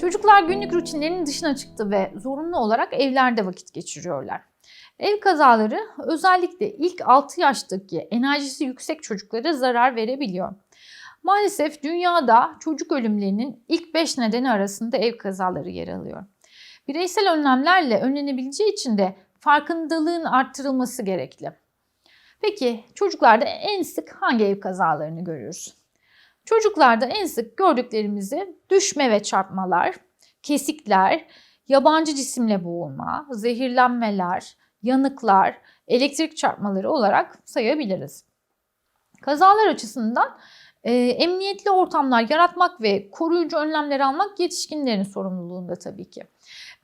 Çocuklar günlük rutinlerinin dışına çıktı ve zorunlu olarak evlerde vakit geçiriyorlar. Ev kazaları özellikle ilk 6 yaştaki enerjisi yüksek çocuklara zarar verebiliyor. Maalesef dünyada çocuk ölümlerinin ilk 5 nedeni arasında ev kazaları yer alıyor. Bireysel önlemlerle önlenebileceği için de farkındalığın arttırılması gerekli. Peki çocuklarda en sık hangi ev kazalarını görüyoruz? Çocuklarda en sık gördüklerimizi düşme ve çarpmalar, kesikler, yabancı cisimle boğulma, zehirlenmeler, yanıklar, elektrik çarpmaları olarak sayabiliriz. Kazalar açısından e, emniyetli ortamlar yaratmak ve koruyucu önlemler almak yetişkinlerin sorumluluğunda tabii ki.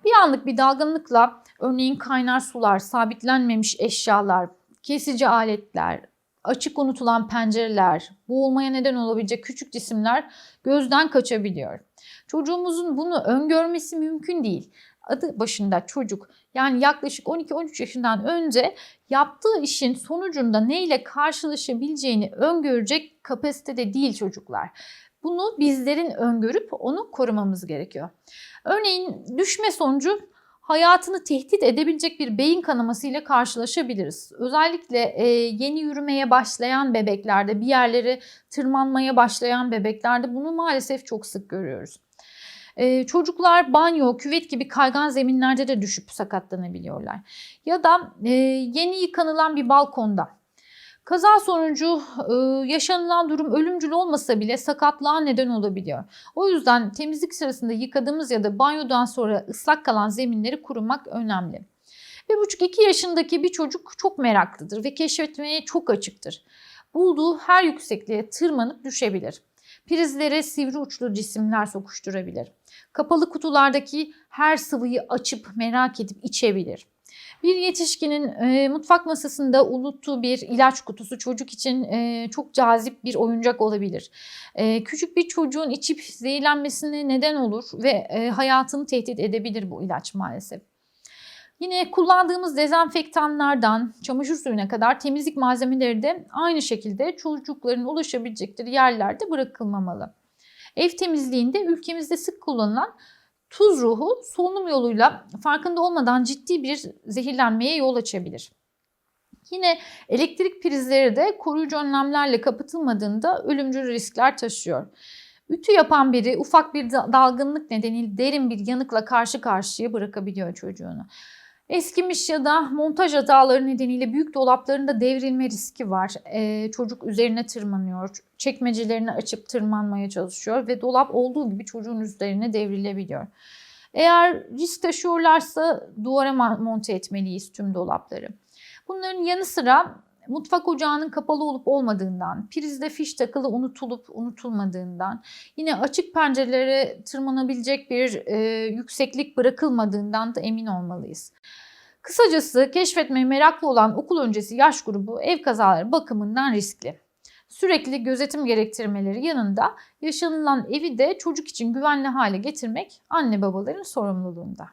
Bir anlık bir dalgınlıkla örneğin kaynar sular, sabitlenmemiş eşyalar, kesici aletler, açık unutulan pencereler, boğulmaya neden olabilecek küçük cisimler gözden kaçabiliyor. Çocuğumuzun bunu öngörmesi mümkün değil. Adı başında çocuk yani yaklaşık 12-13 yaşından önce yaptığı işin sonucunda neyle karşılaşabileceğini öngörecek kapasitede değil çocuklar. Bunu bizlerin öngörüp onu korumamız gerekiyor. Örneğin düşme sonucu hayatını tehdit edebilecek bir beyin kanaması ile karşılaşabiliriz. Özellikle e, yeni yürümeye başlayan bebeklerde, bir yerlere tırmanmaya başlayan bebeklerde bunu maalesef çok sık görüyoruz. E, çocuklar banyo, küvet gibi kaygan zeminlerde de düşüp sakatlanabiliyorlar. Ya da e, yeni yıkanılan bir balkonda Kaza sonucu e, yaşanılan durum ölümcül olmasa bile sakatlığa neden olabiliyor. O yüzden temizlik sırasında yıkadığımız ya da banyodan sonra ıslak kalan zeminleri kurumak önemli. Bir buçuk iki yaşındaki bir çocuk çok meraklıdır ve keşfetmeye çok açıktır. Bulduğu her yüksekliğe tırmanıp düşebilir. Prizlere sivri uçlu cisimler sokuşturabilir. Kapalı kutulardaki her sıvıyı açıp merak edip içebilir. Bir yetişkinin e, mutfak masasında unuttuğu bir ilaç kutusu çocuk için e, çok cazip bir oyuncak olabilir. E, küçük bir çocuğun içip zehirlenmesine neden olur ve e, hayatını tehdit edebilir bu ilaç maalesef. Yine kullandığımız dezenfektanlardan çamaşır suyuna kadar temizlik malzemeleri de aynı şekilde çocukların ulaşabilecekleri yerlerde bırakılmamalı. Ev temizliğinde ülkemizde sık kullanılan tuz ruhu solunum yoluyla farkında olmadan ciddi bir zehirlenmeye yol açabilir. Yine elektrik prizleri de koruyucu önlemlerle kapatılmadığında ölümcül riskler taşıyor. Ütü yapan biri ufak bir dalgınlık nedeniyle derin bir yanıkla karşı karşıya bırakabiliyor çocuğunu. Eskimiş ya da montaj hataları nedeniyle büyük dolaplarında devrilme riski var. Ee, çocuk üzerine tırmanıyor, çekmecelerini açıp tırmanmaya çalışıyor ve dolap olduğu gibi çocuğun üzerine devrilebiliyor. Eğer risk taşıyorlarsa duvara monte etmeliyiz tüm dolapları. Bunların yanı sıra mutfak ocağının kapalı olup olmadığından, prizde fiş takılı unutulup unutulmadığından, yine açık pencerelere tırmanabilecek bir e, yükseklik bırakılmadığından da emin olmalıyız. Kısacası keşfetmeye meraklı olan okul öncesi yaş grubu ev kazaları bakımından riskli. Sürekli gözetim gerektirmeleri yanında yaşanılan evi de çocuk için güvenli hale getirmek anne babaların sorumluluğunda.